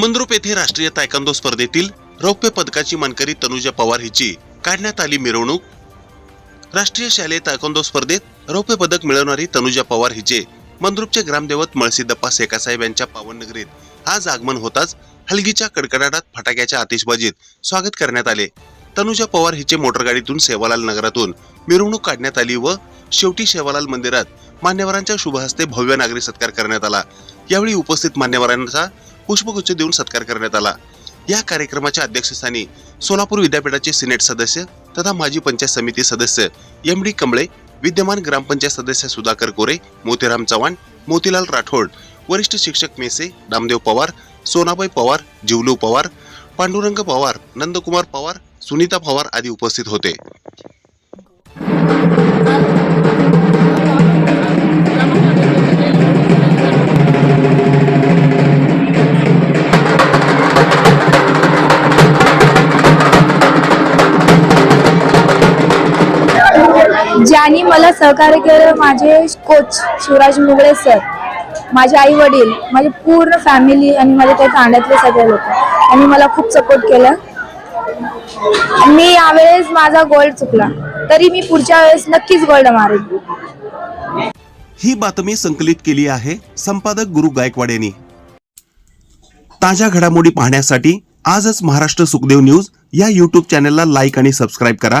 मंद्रुप येथे राष्ट्रीय तायकांदो स्पर्धेतील रौप्य पदकाची मानकरी तनुजा पवार हिची काढण्यात आली मिरवणूक. राष्ट्रीय शालेय तायकांदो स्पर्धेत रौप्य पदक मिळवणारी तनुजा पवार हिचे मंद्रुपचे ग्रामदेवत मळसीदप्पा सेकासाहेब यांच्या पावननगरीत आज आगमन होताच हलगीच्या कडकडाटात फटाक्याच्या आतिषबाजीत स्वागत करण्यात आले. तनुजा पवार हिचे मोटरगाडीतून सेवालाल नगरातून मिरवणूक काढण्यात आली व शेवटी सेवालाल मंदिरात मान्यवरांच्या शुभहस्ते भव्य नागरी सत्कार करण्यात आला. यावेळी उपस्थित मान्यवरांचा पुष्पगुच्छ देऊन सत्कार करण्यात आला. या कार्यक्रमाच्या अध्यक्षस्थानी सोलापूर विद्यापीठाचे सिनेट सदस्य तथा माजी पंचायत समिती सदस्य एम डी कमळे विद्यमान ग्रामपंचायत सदस्य सुधाकर कोरे मोतीराम चव्हाण मोतीलाल राठोड वरिष्ठ शिक्षक मेसे नामदेव पवार सोनाबाई पवार जिवलू पवार पांडुरंग पवार नंदकुमार पवार सुनीता पवार आदी उपस्थित होते. आणि मला सहकार्य केलं. माझे कोच शिवराज मुगळे सर माझे आई वडील माझी पूर्ण फॅमिली आणि माझ्या त्या तांड्यातले सगळे लोक. आणि मला खूप सपोर्ट केलं. मी यावेळेस माझा गोल्ड चुकला. तरी मी पुढच्या वेळेस नक्कीच गोल्ड मारेन. ही बातमी संकलित केली आहे संपादक गुरु गायकवाड यांनी. ताज्या घडामोडी पाहण्यासाठी आजच महाराष्ट्र सुखदेव न्यूज या यूट्यूब चॅनलला लाईक आणि सबस्क्राईब करा.